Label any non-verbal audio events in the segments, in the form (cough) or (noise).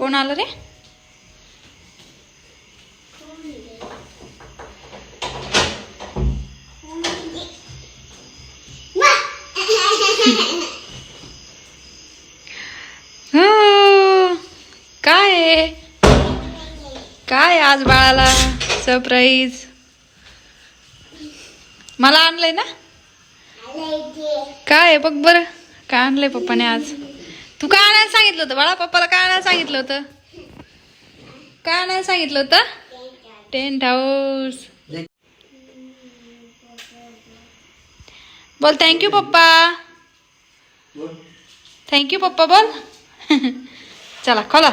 कोण आलं रे? हो. काय आहे? काय आज बाळाला? सरप्राईज मला आणलंय ना? काय आहे बघ बरं. काय आणलंय पप्पाने आज? तू काय आणायला सांगितलं होतं? बाळा पप्पाला काय सांगितलं होतं? काय आणायला सांगितलं होतं? टेंट हाऊस बोल थँक्यू पप्पा. थँक्यू पप्पा बोल. चला खोला?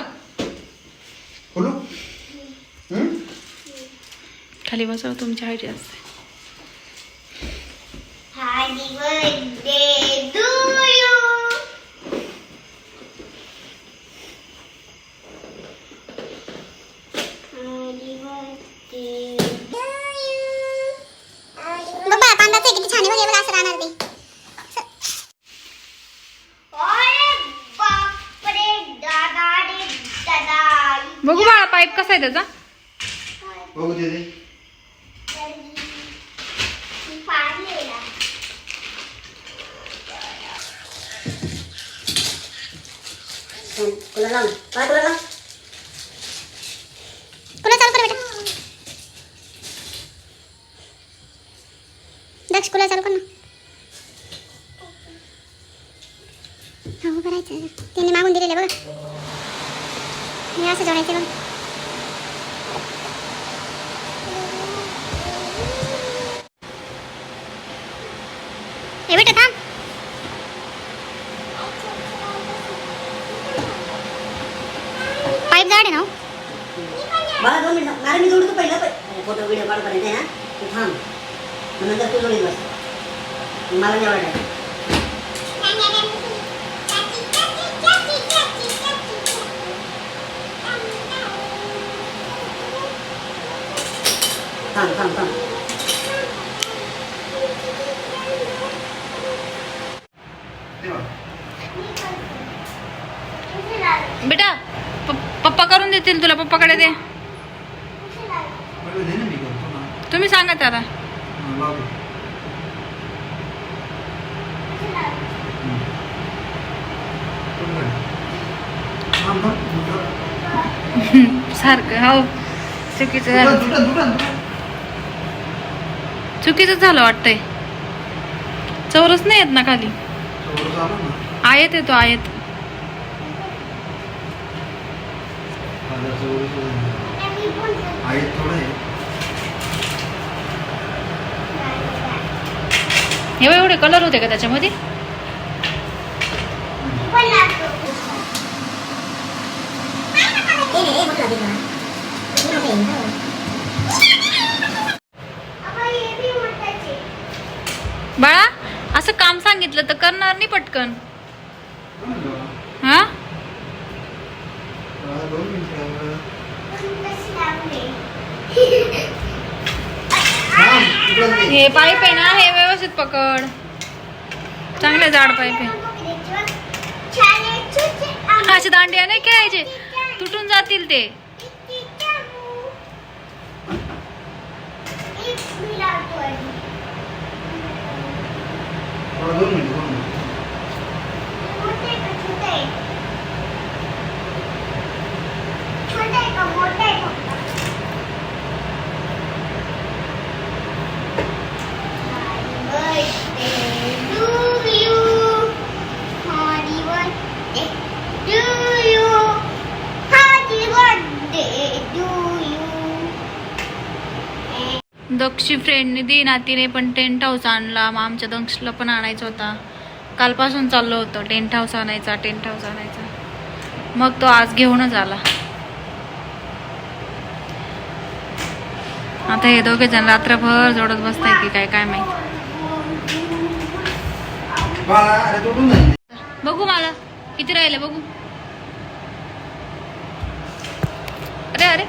खाली? बसव तुमच्या हाईट असते बघू बाळा पाईप कसा आहे त्याचा. बघू दे दे. पाडलेला कुला लावून कुला कुला लाव कुला चालू कर बेटा. दक्ष कुला चालू कर ना. हो करायचं त्यांनी मागून दिलेलं बघा. मी असं जोडायचं बघा हे बेटा थांब पाईप जाड आहे ना हो? दोन मिनिट. मला मी जोडतो पहिला फोटो व्हिडिओ कॉल करायचा आहे ना तू थांब. नंतर तू जोडील बस. मला नाही वाटत थांब. बेटा पप्पा करून देतील तुला पप्पाकडे दे. तुम्ही सांगा त्याला. सारखं हो. चुकीचं झालं. चुकीचं झालं वाटतंय. चौरस नाही येत ना खाली. आयत येतो आयत. हे बघ, एवढे कलर होते का त्याच्यामध्ये ते नाही, मोठं लागेल मला. ते मोठं आहे, हो. बाळा असं काम सांगितलं तर करणार नाही पटकन. हा? हे पाईप आहे ना हे व्यवस्थित पकड. चांगले जाड पाईप आहे असे दांडिया नाही खेळायचे. तुटून जातील ते हा, दोन मिनिटं, दोन मिनिटं. छोटे का मोठे फक्त दक्षी फ्रेंडने दी नातीने पण टेंट हाऊस आणला. मग आमच्या दक्षला पण आणायचा होता. कालपासून चाललो होतं. टेंट हाऊस आणायचा टेंट हाऊस आणायचा. मग तो आज घेऊनच आला. आता हे दोघे जण रात्रभर जोडत बसताय की काय काय माहीत. बघू मला. किती राहिले बघू. अरे अरे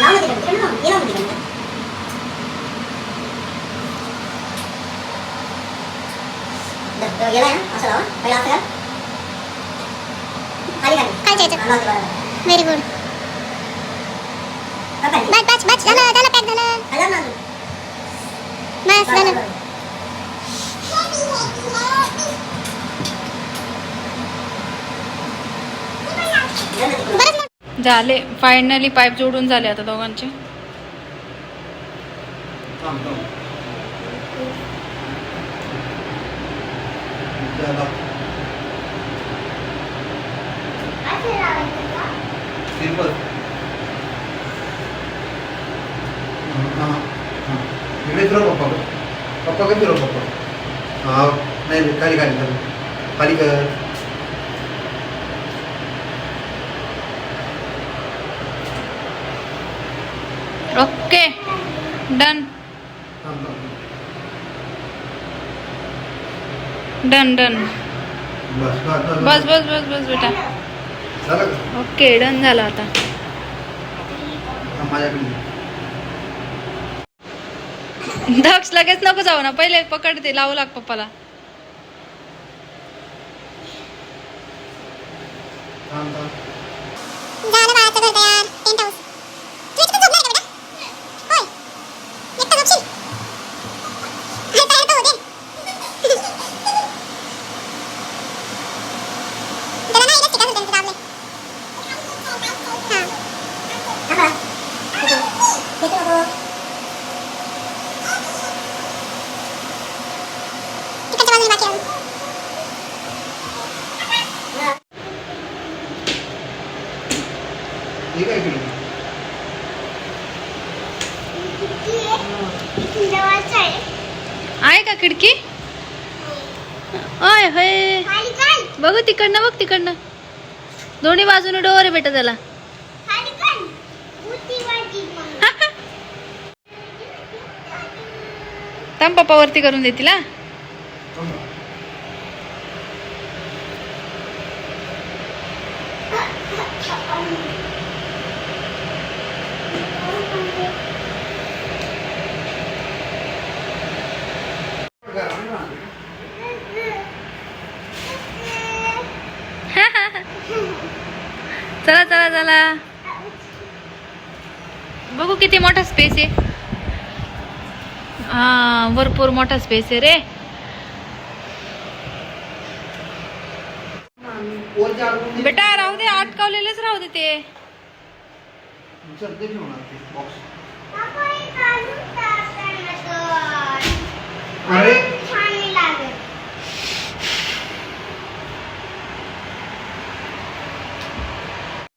लाव ना तिकडे, तिकडे लाव. ये लाव ना तिकडे. ना असं लावा पहिला असं. खाली खाली. व्हेरी गुड कर खाली. बस बस बस झालं झालं पॅक झालं ना. बस झालं. झाले फायनली पाईप जोडून झाले आता दोघांचे थांब थांब हां हां. इकडे पप्पा पप्पा कधी पप्पा हां नाही, खाली खाली खाली. खाली कर. ओके डन थांब थांब डन डन बस बस बस बस. बेटा. ओके डन झालं आता. दक्ष लगेच नको जाऊ ना. पहिले पकडते लावू लाग पप्पाला. झालं बाळाचं घर तयार. टेंट हाऊस तू इथं झोपणार का बेटा होय एकटा झोपशील अरे तयार तर होते त्याला नाही इथंच टिकायचं त्यांचं दाबलंय. हां. थांबा. इकडून. इकडून नको. तिकडच्या बाजूने बाकी अजून. हा. ठीक आहे इकडे किती आहे? का खिडकी आय होय खाली चल. बघू तिकडनं बघ तिकडनं दोन्ही बाजूने डोर आहे बेटा त्याला खाली चल. भूती वाटली मग. थांब पप्पा वरती करून देतील हा. (laughs) चला चला चला. बघू किती मोठा स्पेस आहे. हा भरपूर मोठा स्पेस आहे रे. बेटा राहू दे आटकावलेलेच राहू दे ते. अरे